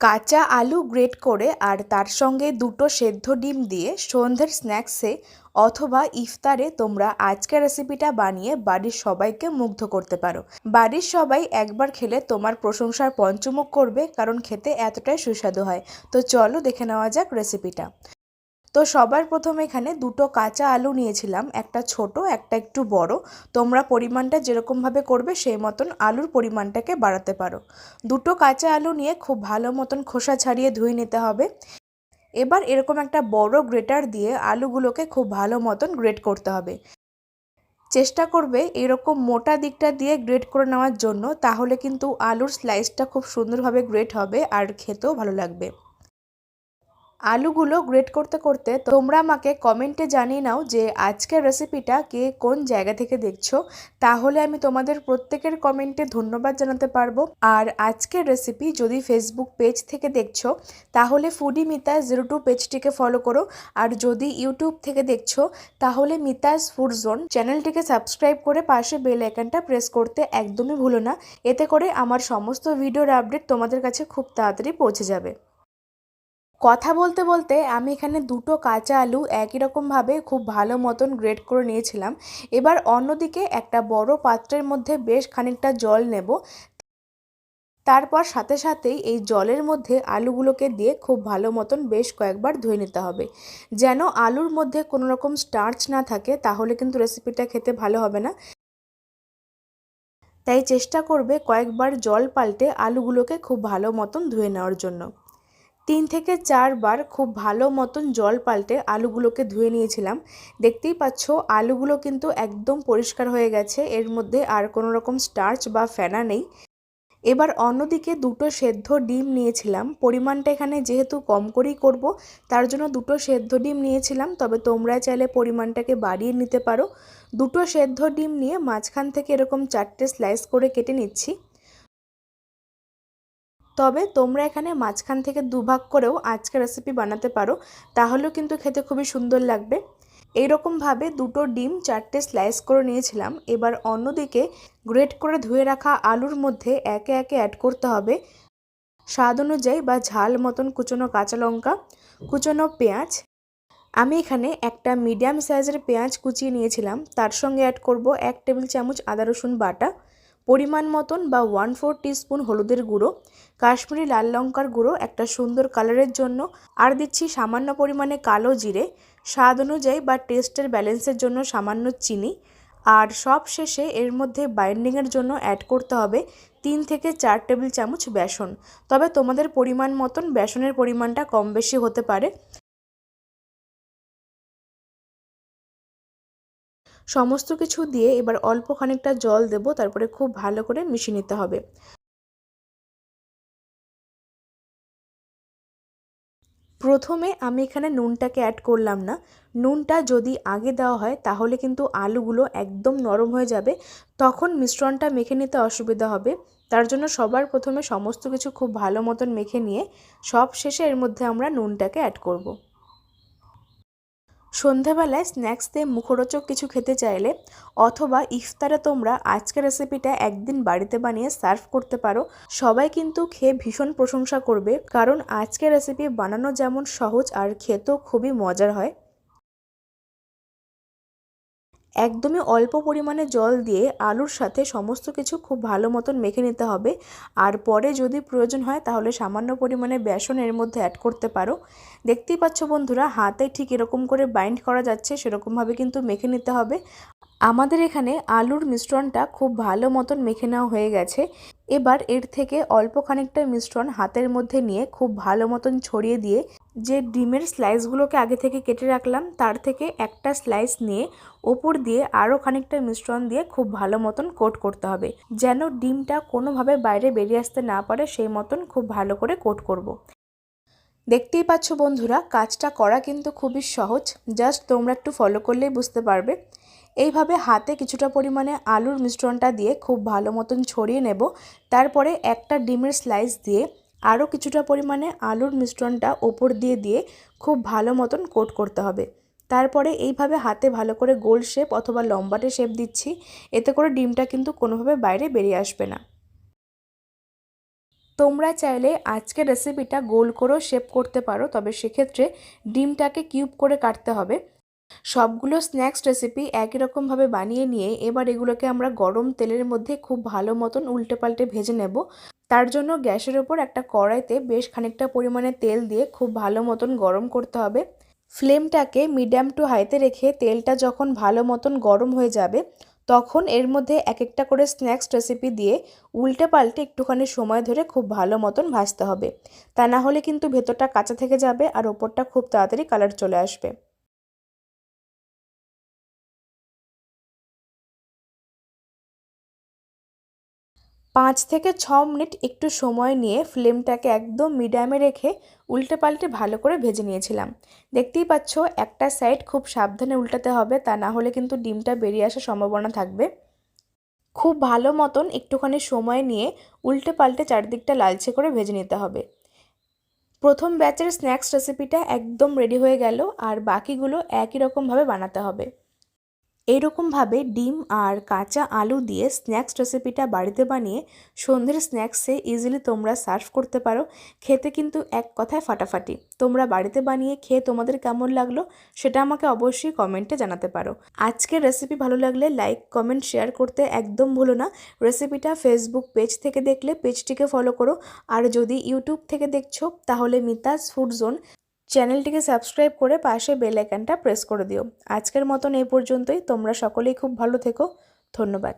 কাঁচা আলু গ্রেট করে আর তার সঙ্গে দুটো সেদ্ধ ডিম দিয়ে সন্ধ্যের স্ন্যাক্সে অথবা ইফতারে তোমরা আজকের রেসিপিটা বানিয়ে বাড়ির সবাইকে মুগ্ধ করতে পারো। বাড়ির সবাই একবার খেলে তোমার প্রশংসার পঞ্চমুখ করবে, কারণ খেতে এতটাই সুস্বাদু হয়। তো চলো দেখে নেওয়া যাক রেসিপিটা তো সবার প্রথম এখানে দুটো কাঁচা আলু নিয়েছিলাম, একটা ছোট, একটা একটু বড়। তোমরা পরিমাণটা যেরকমভাবে করবে সেই মতন আলুর পরিমাণটাকে বাড়াতে পারো। দুটো কাঁচা আলু নিয়ে খুব ভালো মতন খোসা ছাড়িয়ে ধুয়ে নিতে হবে। এবার এরকম একটা বড় গ্রেটার দিয়ে আলুগুলোকে খুব ভালো মতন গ্রেট করতে হবে। চেষ্টা করবে এরকম মোটা দিকটা দিয়ে গ্রেট করে নেওয়ার জন্য, তাহলে কিন্তু আলুর স্লাইসটা খুব সুন্দরভাবে গ্রেট হবে আর খেতেও ভালো লাগবে। আলুগুলো গ্রেট করতে করতে তোমরা আমাকে কমেন্টে জানিয়ে নাও যে আজকের রেসিপিটা কে কোন জায়গা থেকে দেখছ। তাহলে আমি তোমাদের প্রত্যেকের কমেন্টে ধন্যবাদ জানাতে পারব। আর আজকের রেসিপি যদি ফেসবুক পেজ থেকে দেখছ, তাহলে ফুডি মিতাস জিরো টু পেজটিকে ফলো করো। আর যদি ইউটিউব থেকে দেখছ, তাহলে মিতাস ফুড জোন চ্যানেলটিকে সাবস্ক্রাইব করে পাশে বেল আইকনটা প্রেস করতে একদমই ভুলো না। এতে করে আমার সমস্ত ভিডিওর আপডেট তোমাদের কাছে খুব তাড়াতাড়ি পৌঁছে যাবে। কথা বলতে বলতে আমি এখানে দুটো কাঁচা আলু একই রকমভাবে খুব ভালো মতন গ্রেট করে নিয়েছিলাম। এবার অন্যদিকে একটা বড় পাত্রের মধ্যে বেশ খানিকটা জল নেব। তারপর সাথে সাথেই এই জলের মধ্যে আলুগুলোকে দিয়ে খুব ভালো মতন বেশ কয়েকবার ধুয়ে নিতে হবে। যেন আলুর মধ্যে কোনো রকম স্টার্চ না থাকে, তাহলে কিন্তু রেসিপিটা খেতে ভালো হবে না। তাই চেষ্টা করবে কয়েকবার জল পাল্টে আলুগুলোকে খুব ভালো মতন ধুয়ে নেওয়ার জন্য। তিন থেকে চারবার খুব ভালো মতন জল পাল্টে আলুগুলোকে ধুয়ে নিয়েছিলাম। দেখতেই পাচ্ছ, আলুগুলো কিন্তু একদম পরিষ্কার হয়ে গেছে, এর মধ্যে আর কোনো রকম স্টার্চ বা ফেনা নেই। এবার অন্যদিকে দুটো সেদ্ধ ডিম নিয়েছিলাম। পরিমাণটা এখানে যেহেতু কম করেই করব, তার জন্য দুটো সেদ্ধ ডিম নিয়েছিলাম, তবে তোমরা চাইলে পরিমাণটাকে বাড়িয়ে নিতে পারো। দুটো সেদ্ধ ডিম নিয়ে মাঝখান থেকে এরকম চারটে স্লাইস করে কেটে নিচ্ছি। তবে তোমরা এখানে মাঝখান থেকে দুভাগ করেও আজকে রেসিপি বানাতে পারো, তাহলেও কিন্তু খেতে খুবই সুন্দর লাগবে। এইরকমভাবে দুটো ডিম চারটে স্লাইস করে নিয়েছিলাম, এবার অন্যদিকে গ্রেট করে ধুয়ে রাখা আলুর মধ্যে একে একে অ্যাড করতে হবে। স্বাদ অনুযায়ী বা ঝাল মতন কুচনো কাঁচা লঙ্কা, কুচনো পেঁয়াজ। আমি এখানে একটা মিডিয়াম সাইজের পেঁয়াজ কুচিয়ে নিয়েছিলাম, তার সঙ্গে অ্যাড করব এক টেবিল চামচ আদা রসুন বাটা। পরিমাণ মতন বা ওয়ান ফোর টিস্পুন হলুদের গুঁড়ো, কাশ্মীরি লাল লঙ্কার গুঁড়ো একটা সুন্দর কালারের জন্য, আর দিচ্ছি সামান্য পরিমাণে কালো জিরে, স্বাদ অনুযায়ী বা টেস্টের ব্যালেন্সের জন্য সামান্য চিনি, আর সব শেষে এর মধ্যে বাইন্ডিংয়ের জন্য অ্যাড করতে হবে তিন থেকে চার টেবিল চামচ বেসন। তবে তোমাদের পরিমাণ মতন বেসনের পরিমাণটা কম বেশি হতে পারে। সমস্ত কিছু দিয়ে এবার অল্প খানিকটা জল দেব, তারপরে খুব ভালো করে মিশিয়ে নিতে হবে। প্রথমে আমি এখানে নুনটাকে অ্যাড করলাম না। নুনটা যদি আগে দেওয়া হয়, তাহলে কিন্তু আলুগুলো একদম নরম হয়ে যাবে। তখন মিশ্রণটা মেখে নিতে অসুবিধা হবে। তার জন্য সবার প্রথমে সমস্ত কিছু খুব ভালো মতন মেখে নিয়ে, সব শেষে এর মধ্যে আমরা নুনটাকে অ্যাড করব। সন্ধেবেলায় স্ন্যাক্স দিয়ে মুখরোচক কিছু খেতে চাইলে অথবা ইফতারে তোমরা আজকের রেসিপিটা একদিন বাড়িতে বানিয়ে সার্ভ করতে পারো। সবাই কিন্তু খেয়ে ভীষণ প্রশংসা করবে, কারণ আজকের রেসিপি বানানো যেমন সহজ আর খেতেও খুবই মজার হয়। একদমই অল্প পরিমাণে জল দিয়ে আলুর সাথে সমস্ত কিছু খুব ভালো মতন মেখে নিতে হবে। আর পরে যদি প্রয়োজন হয় তাহলে সামান্য পরিমাণে বেসন এর মধ্যে অ্যাড করতে পারো। দেখতেই পাচ্ছ বন্ধুরা, হাতে ঠিক এরকম করে বাইন্ড করা যাচ্ছে, সেরকমভাবে কিন্তু মেখে নিতে হবে। আমাদের এখানে আলুর মিশ্রণটা খুব ভালো মতন মেখে নেওয়া হয়ে গেছে। এবার এর থেকে অল্প খানিকটা মিশ্রণ হাতের মধ্যে নিয়ে খুব ভালো মতন ছড়িয়ে দিয়ে যে ডিমের স্লাইসগুলোকে আগে থেকে কেটে রাখলাম, তার থেকে একটা স্লাইস নিয়ে ওপর দিয়ে আরও খানিকটা মিশ্রণ দিয়ে খুব ভালো মতন কোট করতে হবে, যেন ডিমটা কোনোভাবে বাইরে বেরিয়ে আসতে না পারে, সেই মতন খুব ভালো করে কোট করব। দেখতেই পাচ্ছ বন্ধুরা, কাজটা করা কিন্তু খুবই সহজ, জাস্ট তোমরা একটু ফলো করলেই বুঝতে পারবে এইভাবে হাতে কিছুটা পরিমাণে আলুর মিশ্রণটা দিয়ে খুব ভালো মতন ছড়িয়ে নেব। তারপরে একটা ডিমের স্লাইস দিয়ে আরও কিছুটা পরিমাণে আলুর মিশ্রণটা ওপর দিয়ে দিয়ে খুব ভালো মতন কোট করতে হবে। তারপরে এইভাবে হাতে ভালো করে গোল শেপ অথবা লম্বাটে শেপ দিচ্ছি, এতে করে ডিমটা কিন্তু কোনোভাবে বাইরে বেরিয়ে আসবে না। তোমরা চাইলে আজকের রেসিপিটা গোল করেও শেপ করতে পারো, তবে সেক্ষেত্রে ডিমটাকে কিউব করে কাটতে হবে। সবগুলো স্ন্যাক্স রেসিপি একই রকমভাবে বানিয়ে নিয়ে এবার এগুলোকে আমরা গরম তেলের মধ্যে খুব ভালো মতন উল্টে পাল্টে ভেজে নেব। তার জন্য গ্যাসের ওপর একটা কড়াইতে বেশ খানিকটা পরিমাণে তেল দিয়ে খুব ভালো মতন গরম করতে হবে। ফ্লেমটাকে মিডিয়াম টু হাইতে রেখে তেলটা যখন ভালো মতন গরম হয়ে যাবে, তখন এর মধ্যে এক একটা করে স্ন্যাক্স রেসিপি দিয়ে উল্টে পাল্টে একটুখানি সময় ধরে খুব ভালো মতন ভাজতে হবে। তা না হলে কিন্তু ভেতরটা কাঁচা থেকে যাবে আর ওপরটা খুব তাড়াতাড়ি কালার চলে আসবে। পাঁচ থেকে ছ মিনিট একটু সময় নিয়ে ফ্লেমটাকে একদম মিডিয়ামে রেখে উল্টে পাল্টে ভালো করে ভেজে নিয়েছিলাম। দেখতেই পাচ্ছ, একটা সাইড খুব সাবধানে উল্টাতে হবে, তা না হলে কিন্তু ডিমটা বেরিয়ে আসার সম্ভাবনা থাকবে। খুব ভালো মতন একটুখানি সময় নিয়ে উল্টে পাল্টে চারদিকটা লালচে করে ভেজে নিতে হবে। প্রথম ব্যাচের স্ন্যাক্স রেসিপিটা একদম রেডি হয়ে গেল, আর বাকিগুলো একই রকমভাবে বানাতে হবে। এইরকমভাবে ডিম আর কাঁচা আলু দিয়ে স্ন্যাক্স রেসিপিটা বাড়িতে বানিয়ে সন্ধ্যের স্ন্যাক্সে ইজিলি তোমরা সার্ভ করতে পারো। খেতে কিন্তু এক কথায় ফাটাফাটি। তোমরা বাড়িতে বানিয়ে খেয়ে তোমাদের কেমন লাগল সেটা আমাকে অবশ্যই কমেন্টে জানাতে পারো। আজকের রেসিপি ভালো লাগলে লাইক কমেন্ট শেয়ার করতে একদম ভুলো না। রেসিপিটা ফেসবুক পেজ থেকে দেখলে পেজটিকে ফলো করো। আর যদি ইউটিউব থেকে দেখছ, তাহলে মিতাজ ফুড জোন চ্যানেলটিকে সাবস্ক্রাইব করে পাশে বেল আইকনটা প্রেস করে দিও। আজকের মতন এই পর্যন্তই। তোমরা সকলেই খুব ভালো থেকো। ধন্যবাদ।